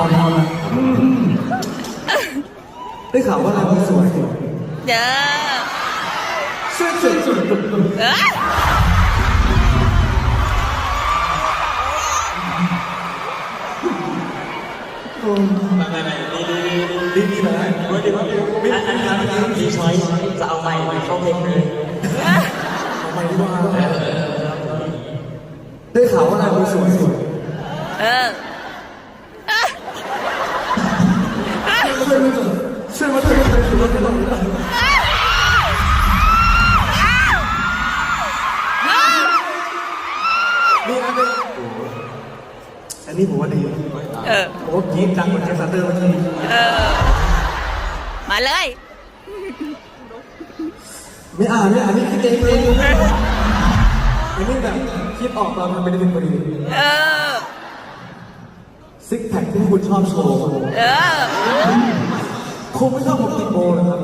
อพอได้ข่าวว่าเราสวยเด้อช่วยช่วยช่วยเอ้ยไม่ไม่ดีดีดีดีนะไม่ดีไม่อันนี้อันนี้มีช้อยจะเอาไมค์เข้าเพลงเลยทำไมว่าได้ข่าวว่าเราสวยสวยเออ วยมาช่วยมาช่วยมาช่วยมานี่อันนี้อันนี้ผมว่าดีเออผมว่ากีดดังเหมือนแจ็คสันเดอร์เมื่อกี้เออ มาเลย ไม่อ่านไม่อ่านนี่คิดเองเองอันนี้แบบคิดออกตอนทำเป็นเป็นพอดีเออซิกแพคที่คุณชอบโชว์เออ คงไม่ชอบผมติดโบนะครับ